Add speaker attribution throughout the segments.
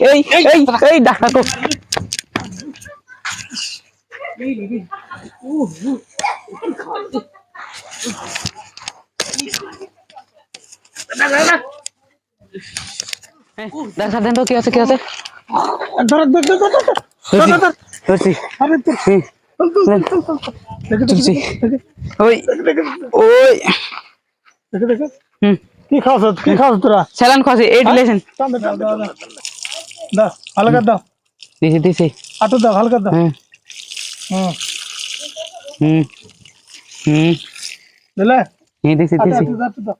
Speaker 1: এই এই এই ডাক্তার কো এই, ডাক্তার দেন তো কি আছে কি আছে?
Speaker 2: ধর ধর ধর ধর ধর
Speaker 1: ধরছি, ধরছি
Speaker 2: আরে তোর
Speaker 1: হুম,
Speaker 2: দেখে
Speaker 1: চলছি।
Speaker 2: দেখে
Speaker 1: ওই ওই।
Speaker 2: দেখে দেখে।
Speaker 1: হুম।
Speaker 2: কি খাওয়াছ কি খাওয়াছ তোরা?
Speaker 1: স্যালান খাসি এইট লেছেন
Speaker 2: টান দে টান দে টান দে। দাও হালকা দাও
Speaker 1: দিছি দিছি
Speaker 2: আটো দাও হালকা দাও
Speaker 1: হুম
Speaker 2: হুম
Speaker 1: হুম হুম
Speaker 2: দিলে
Speaker 1: এই দিছি
Speaker 2: আটো
Speaker 1: দিছি
Speaker 2: আটো আটো দাও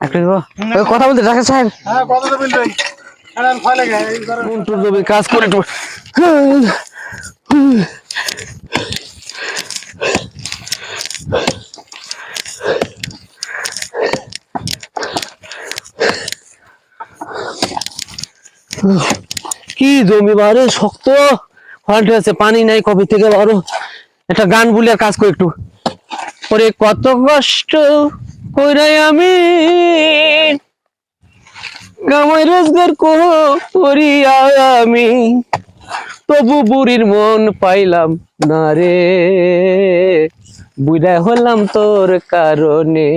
Speaker 1: একটু দেবো ওই কথা বলতে ডাক্তার সাহেব
Speaker 2: হ্যাঁ কত তো বিল দেই আরে ভয় লাগে এই করে
Speaker 1: মন্টুর জমি কাজ করে একটু কি জমি বারে শক্ত। ফল্ট আছে পানি নাই কবে থেকে বারো। একটা গান বলে কাজ করি একটু। পরে কত কষ্ট কইরা আমি। গামাই রোজগার করিয়া আমি। তবু বুড়ির মন পাইলাম না রে। বুড়া হলাম তোর কারণে।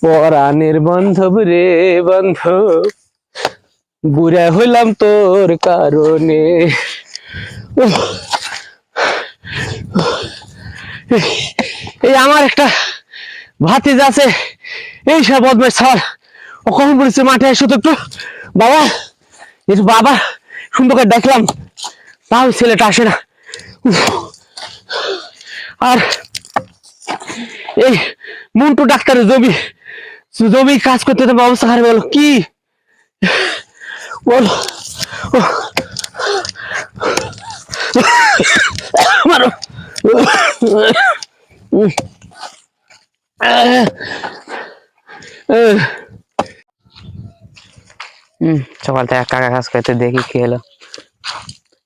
Speaker 1: পরাণের বান্ধব রে বান্ধব। বুড়া হইলাম তোর কারণে। এই আমার একটা ভাতিজ আছে। এই সব বদমাস ছাড়। ও কখন বলেছে মাঠে এসো তো একটু? বাবা একটু বাবা সুন্দর করে দেখলাম। তাও ছেলেটা আসে না। আর এই মন্টু ডাক্তারের জমি জমি কাজ করতে তো অবস্থা খারাপ গেল। কি? বল। মারো। সকাল থেকে কাকা কাজ করতে দেখি কি হলো।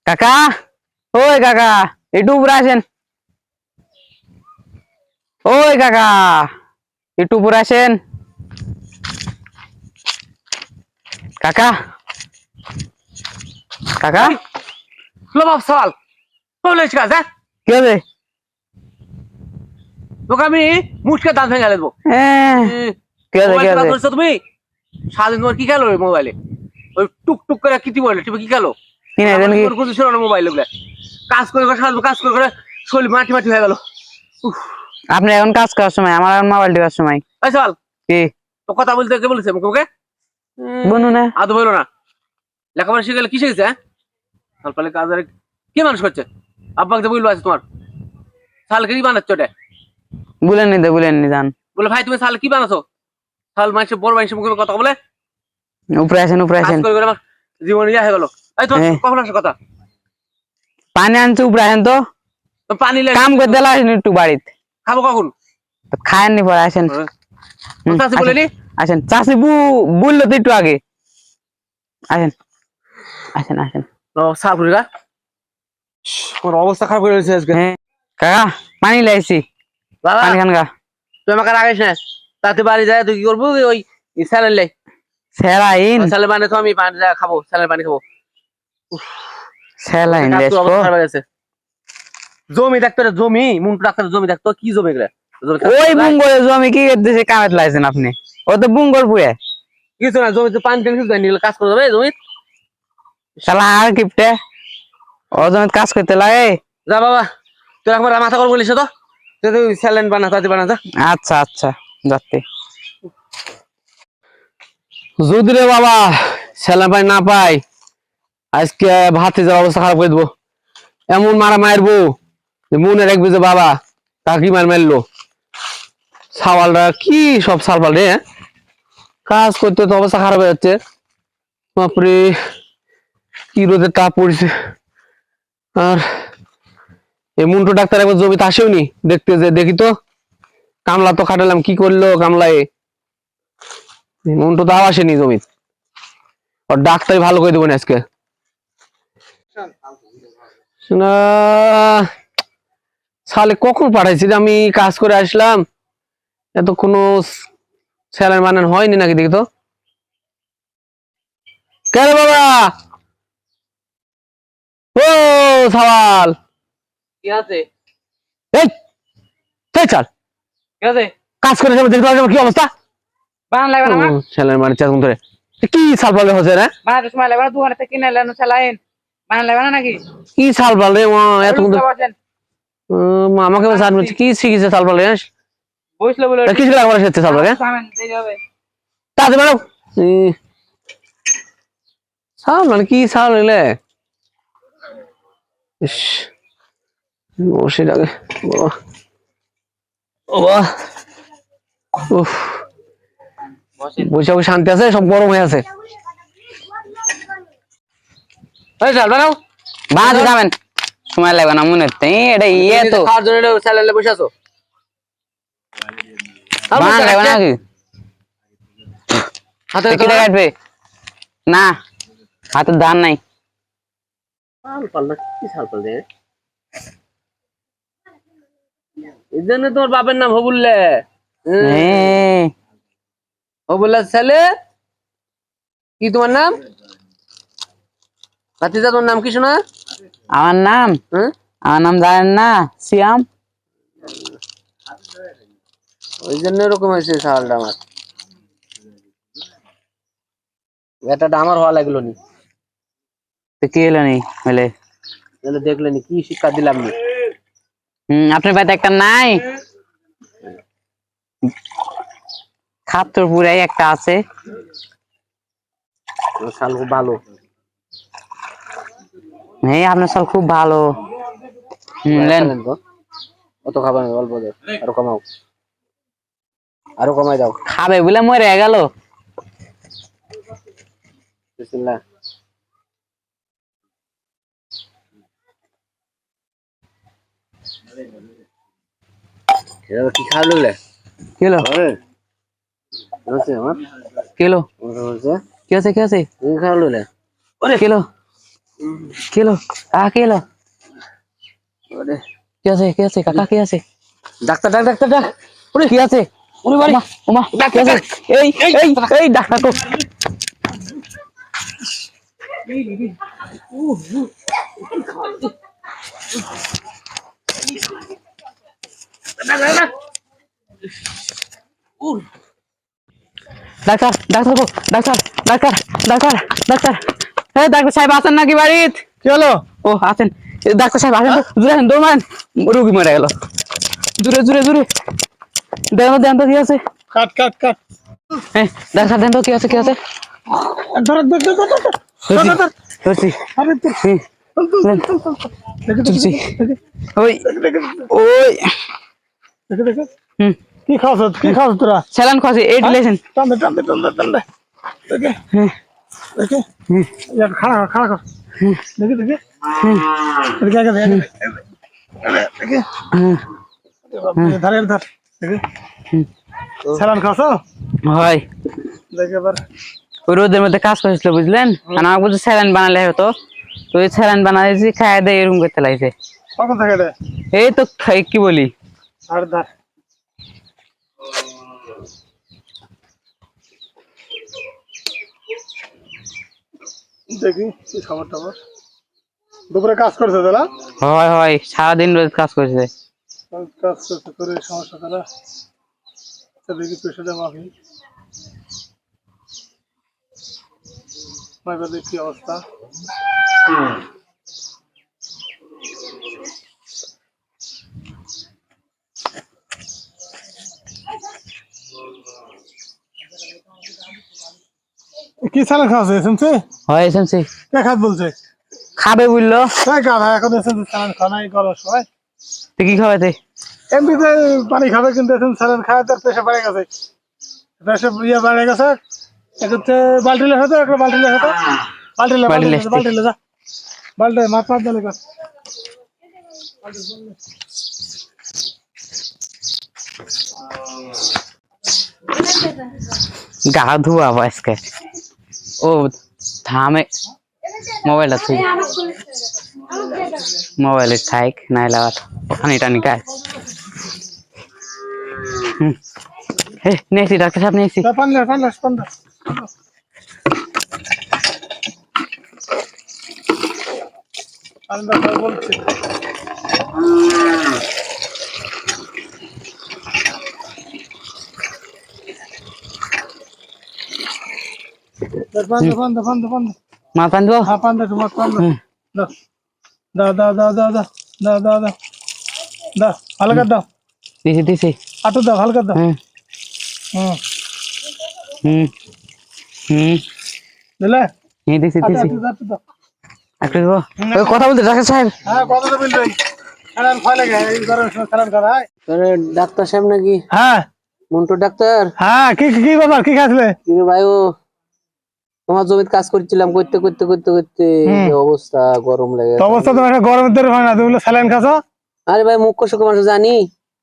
Speaker 1: কাকা, ওই কাকা একটু উপরে আসেন। ওই কাকা একটু উপরে আসেন। কাকা কাকা?
Speaker 3: সওয়াল। বলে কাজ হ্যাঁ?
Speaker 1: কি
Speaker 3: তোকে আমি মুটকে দাঁত ভেঙে দেবো।
Speaker 1: হ্যাঁ, কি কি
Speaker 3: তুমি? সারাদিন তোমার কি খেলো মোবাইলে? ওই টুক টুক করে বলে তুমি কি খেলো?
Speaker 1: কি
Speaker 3: মোবাইল ওগুলা কাজ করে করে সারাদিন কাজ করে করে শরীর মাটি মাটি হয়ে গেল।
Speaker 1: আপনি এখন কাজ করার সময় আমার এখন মোবাইল টিপার সময়। কি?
Speaker 3: কথা বলতে কে বলেছে মুখে মুখে?
Speaker 1: বনু না।
Speaker 3: আদৌ বলো না। লেখাপড়া শিখে গেলে কি শিখেছে হ্যাঁ? সালপালে কাজ আর কি মানুষ করছে? আব্বাকে তো বলল আছে তোমার। সালকে কি বানাচ্ছ ওটা?
Speaker 1: বুলেন নি দে বুলেন নি যান
Speaker 3: বলে ভাই তুমি সাল কি বানাছো সাল মানুষের বড় মানুষের মুখে কথা বলে।
Speaker 1: উপরে আসেন উপরে আসেন।
Speaker 3: জীবনে ইয়া হয়ে গেল। এই তো
Speaker 1: হ্যাঁ।
Speaker 3: কখন আসে কথা?
Speaker 1: পানি আনছে উপরে আসেন তো।
Speaker 3: তো পানি লেগে
Speaker 1: কাম করে দিলা আসেন একটু বাড়িতে।
Speaker 3: খাব কখন?
Speaker 1: খায়েন নি পরে আসেন। হুম,
Speaker 3: চাষি বলে নি?
Speaker 1: আসেন। চাষি বু বলল তো একটু আগে। আসেন। আসেন আসেন।
Speaker 3: ও অবস্থা খারাপ করে রয়েছে আজকে।
Speaker 1: হ্যাঁ। কাকা পানি লাইছি
Speaker 3: বাবা
Speaker 1: পানি খান গা।
Speaker 3: তুই আমাকে রাখিস না। তাতে বাড়ি যায় তুই কি করব? ওই স্যালেন লাই।
Speaker 1: সেলাইন
Speaker 3: স্যালেন পানি তো আমি পানি খাব স্যালেন পানি খাব। গেছে। জমি দেখতো জমি। মুন্টু ডাক্তার জমি দেখতো কি জমি চাষ
Speaker 1: ওই
Speaker 3: করা
Speaker 1: জমি কি করতেছে কামেত লাইছেন আপনি? ও তো বুঙ্গর পুয়ে
Speaker 3: কিছু না জমিতে পানি টানি কিছু দেয়নি, কাজ করে যাবে জমি
Speaker 1: শালা আর ও কাজ করতে লাগে
Speaker 3: যা বাবা তুই একবার মাথা কল বলিস তো? তুই স্যালেন বানা তাতে বানা যা।
Speaker 1: আচ্ছা আচ্ছা যাতে যদি রে বাবা স্যালান পাই না পাই আজকে ভাতে যাওয়ার অবস্থা খারাপ করে দেবো। এমন মারা মারবো যে মনে রাখবে যে বাবা কাকি মার মারলো? সাওয়ালরা কি সব সালপাল রে হ্যাঁ? কাজ করতে তো অবস্থা খারাপ হয়ে যাচ্ছে। বাপরে। কি রোদের তাপ পড়ছে। আর এই মুন্টু ডাক্তার একবার জমিতে আসেওনি দেখতে যে দেখি তো কামলা তো খাটালাম কি করল কামলায়? মন্টু তো আসেনি জমি ওর ডাক্তারই ভালো করে দেবো না আজকে। না, সালে কখন পাঠাইছি আমি কাজ করে আসলাম। এত কোনো স্যালারি মানান হয়নি নাকি দেখি তো। কেন বাবা? সওয়াল।
Speaker 3: কি আছে?
Speaker 1: এই এই চল।
Speaker 3: কি আছে?
Speaker 1: কাজ করে যাবে দেখতে কি অবস্থা?
Speaker 4: লাগবে না
Speaker 1: ছেলের মানে ধরে। কি সাল পালে হচ্ছে রে?
Speaker 4: বানাতে সময় লাগবে না দোকানে থেকে কিনে এলেন চালাইন। বানান লাগবে না নাকি?
Speaker 1: কি সাল পালে এত
Speaker 4: বুঝতে পারছেন
Speaker 1: আমাকে জান বলছে কি শিখেছে সাল পালে
Speaker 4: বসল বলে
Speaker 1: কি সাল পালে তাতে মানে সাল মানে কি সাল ইস সেটাকে উফ। বসে বসে শান্তি আছে? সব গরম হয়ে আছে?
Speaker 3: এই চাল বানাও।
Speaker 4: বানাতে যাবেন। সময় লাগবে না মনে হচ্ছে। এটা ইয়ে তো।
Speaker 3: খাওয়ার জন্য স্যালালে বসে আছো?
Speaker 4: লাগবে না
Speaker 3: হাতে
Speaker 4: কাটবে। না হাতের ধান নাই।
Speaker 3: সাল পাল কি সাল পাল এই জন্য তোমার বাপের নাম হবুল্লে। হবুল্লার ছেলে? কি তোমার নাম? ভাতিজা তোমার নাম কি শোনা?
Speaker 4: আমার নাম?
Speaker 3: হ্যাঁ?
Speaker 4: আমার নাম জানেন না সিয়াম।
Speaker 3: ওই জন্য এরকম হয়েছে সালটা আমার। ব্যাটাটা আমার হওয়া লাগল নি।
Speaker 4: তো কি হলো নি বলে
Speaker 3: তাহলে দেখলেনি কি শিক্ষা দিলাম নি?
Speaker 4: হম আপনার বাড়িতে একটা নাই? একটা আছে।
Speaker 3: শাল খুব ভালো।
Speaker 4: আপনার খুব
Speaker 3: অত খাবার না, অল্প দাও আরও কমাও। আরও কমাই দাও।
Speaker 4: খাবে বলে মরে গেল।
Speaker 3: বিসমিল্লাহ। কি খাওয়া লাগলে
Speaker 4: কি হলো
Speaker 3: হচ্ছে আমার।
Speaker 4: কি
Speaker 3: আমার হচ্ছে
Speaker 4: কি আছে কি আছে
Speaker 3: খাওয়া লাগলে
Speaker 4: কি হলো কি আ কি হলো
Speaker 3: ওরে।
Speaker 4: কি আছে কি আছে কাকা কি আছে
Speaker 3: ডাক্তার ডাক ডাক্তার। ডাক
Speaker 4: কি আছে ওমা ওমা কি আছে এই এই এই ডাক্তার তো ডাক্তার ডাক্তার গো, ডাক্তার ডাক্তার ডাক্তার ডাক্তার। এই ডাক্তার সাহেব আছেন নাকি বাড়িত?
Speaker 2: কি হলো
Speaker 4: ও আছেন। এ, ডাক্তার সাহেব আসেন তো দূরে আসেন দৌড় মারেন রুগী মরে গেল। দূরে দূরে দূরে। দেন তো, দেন তো কি আছে?
Speaker 2: কাট কাট কাট।
Speaker 4: হ্যাঁ ডাক্তার দেন তো কি আছে কি আছে?
Speaker 2: ধর ধর ধর ধর, ধর, ধর। ধর, ধর, ধর।
Speaker 4: তুলছি। ওই ওই।
Speaker 2: কি খাওয়াছ? কি খাওয়াছ তোরা?
Speaker 4: স্যালান এই
Speaker 2: খাড়া খাড়া কর। দেখে দেখে। দেখে আগে দেখে। দেখে ধারে ধার দেখে। স্যালান খাওয়াছ?
Speaker 4: হয়।
Speaker 2: দেখে এবার।
Speaker 4: ওই রোদের মধ্যে কাজ করেছিল বুঝলেন? আর আমাকে বলছে স্যালান বানালে হতো। তো ওই স্যালান বানাইছি খাই দেয় এরকম করতে লাগছে।
Speaker 2: কখন থেকে
Speaker 4: এই তো খাই- কি বলি?
Speaker 2: আর ধার দেখি কি খবর টবর? দুপুরে কাজ করছে
Speaker 4: হয় হয় সারাদিন রোজ কাজ করছে।
Speaker 2: কাজ করছে করে সমস্যা তারা। দেখি পেশাটা মাফি এবার দেখি অবস্থা? কি ছাড়া খাওয়াছে এসেছে
Speaker 4: হয় এসেছি
Speaker 2: কে খাত বলছে?
Speaker 4: খাবে বুঝলো
Speaker 2: তাই খা ভাই এখন এসেছে স্যালান খাওয়া নাই গরম সময়
Speaker 4: তুই কি
Speaker 2: এমনিতে পানি খাবে কিন্তু এখন স্যালান খাওয়া তার পেশা বেড়ে গেছে। পেশা ইয়ে বেড়ে গেছে। একটা বাল্টি লেখা তো একটা বাল্টি লেখা তো বাল্টি লে
Speaker 4: বাল্টি
Speaker 2: বাল্টি
Speaker 4: লে,
Speaker 2: লে বাল্টি লে যা। বাল্টি মাছ মাছ দিলে কর
Speaker 4: গা ধোয়াবো আজকে ও থামে মোবাইলটা তুই মোবাইলে থাক নাইলে আবার পানি টানি খায় হুম হে নিয়েছি ডাক্তার সাহেব নিয়েছি
Speaker 2: যা পানি লে পানি লে পানি লে। আমি ডাক্তার বলছি পান পান পান পান
Speaker 4: মা পান দেবো
Speaker 2: হ্যাঁ পান দে তোমার পান দে দাও দাও দাও দাও দাও দাও দাও দাও দাও হালকা দাও
Speaker 4: দিছি দিছি
Speaker 2: আটো দাও হালকা দাও
Speaker 4: হুম
Speaker 2: হুম
Speaker 4: হুম হুম
Speaker 2: দিলে
Speaker 4: এই দিছি
Speaker 2: আটো
Speaker 4: দিছি
Speaker 2: আটো দাও, আটো দাও
Speaker 4: একটু দেবো কথা বলতে ডাক্তার সাহেব।
Speaker 2: হ্যাঁ কথা
Speaker 1: ডাক্তার সাহেব নাকি?
Speaker 2: হ্যাঁ।
Speaker 1: মন্টু ডাক্তার?
Speaker 2: হ্যাঁ কি কি ব্যাপার? কি
Speaker 1: কিন্তু ভাই ও? তোমার জমিতে কাজ করছিলাম করতে করতে করতে করতে। অবস্থা গরম লাগে।
Speaker 2: অবস্থা তো একটা গরমের তৈরি হয় না। তুমি বলে স্যালাইন খাচ্ছ?
Speaker 1: আরে ভাই মুখ্য সুখ মানুষ জানি।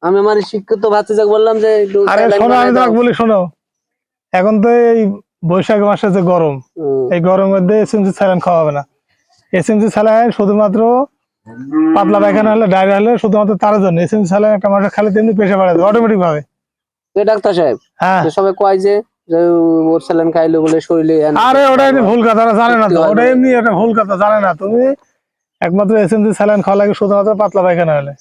Speaker 1: আমি আমার শিক্ষিত ভাতে যাক বললাম যে
Speaker 2: আরে শোনো আমি তোমাকে বলি শোনো। এখন তো এই বৈশাখ মাসে যে গরম এই গরমের মধ্যে এসএমসি স্যালাইন খাওয়া হবে না। এসএমসি স্যালাইন শুধুমাত্র পাতলা পায়খানা হলে ডায়রিয়া হলে শুধুমাত্র তার জন্য। এসএমসি স্যালাইন একটা মানুষের খালি তেমনি পেশে বাড়াবে অটোমেটিক ভাবে
Speaker 1: ডাক্তার সাহেব
Speaker 2: হ্যাঁ।
Speaker 1: সবাই কয় যে ওর স্যালাইন খাইলো বলে শরীরে
Speaker 2: আরে ওটা ভুল কথা জানে না তো। ওটা এমনি একটা ভুল কথা জানে না। তুমি একমাত্র এসএমসি স্যালাইন খাওয়া লাগে শুধুমাত্র পাতলা পায়খানা হলে।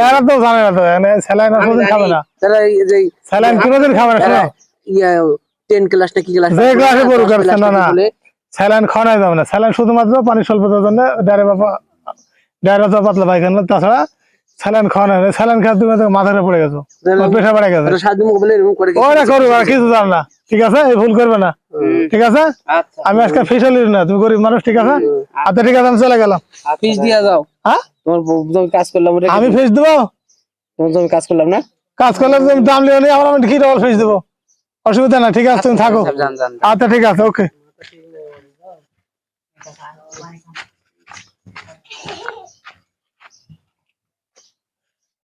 Speaker 2: এরা তো জানে না তো স্যালাইন আর কোনোদিন খাবে না। স্যালাইন কোনোদিন খাবে না
Speaker 1: ইয়া টেন ক্লাস না কি ক্লাস
Speaker 2: যে ক্লাসে পড়ুক না, না। স্যালাইন খাওয়ানো যাবে না। স্যালাইন শুধুমাত্র পানি স্বল্পতার জন্য ডায়রিয়া বাবা ডায়রিয়া তো পাতলা পায়খানা তাছাড়া স্যালাইন খাওয়ানো হয় না। স্যালাইন খাওয়া তুমি তো মাথাটা পড়ে গেছো। পেশা বেড়ে গেছে। ওরা করবে আর কিছু জান না। ঠিক আছে? এই ভুল করবে না। ঠিক আছে?
Speaker 1: আচ্ছা।
Speaker 2: আমি আজকে ফেসালি না তুমি গরিব মানুষ ঠিক আছে? আচ্ছা ঠিক আছে আমি চলে গেলাম।
Speaker 1: ফিস দিয়া যাও।
Speaker 2: হ্যাঁ?
Speaker 1: তোমার কাজ করলাম
Speaker 2: আমি ফেস দেবো?
Speaker 1: তোমার জমি কাজ করলাম না?
Speaker 2: কাজ করলে তুমি দাম লিও নি আমার আমি কি ডবল ফেস দেবো। অসুবিধা না ঠিক আছে তুমি থাকো। আচ্ছা ঠিক আছে ওকে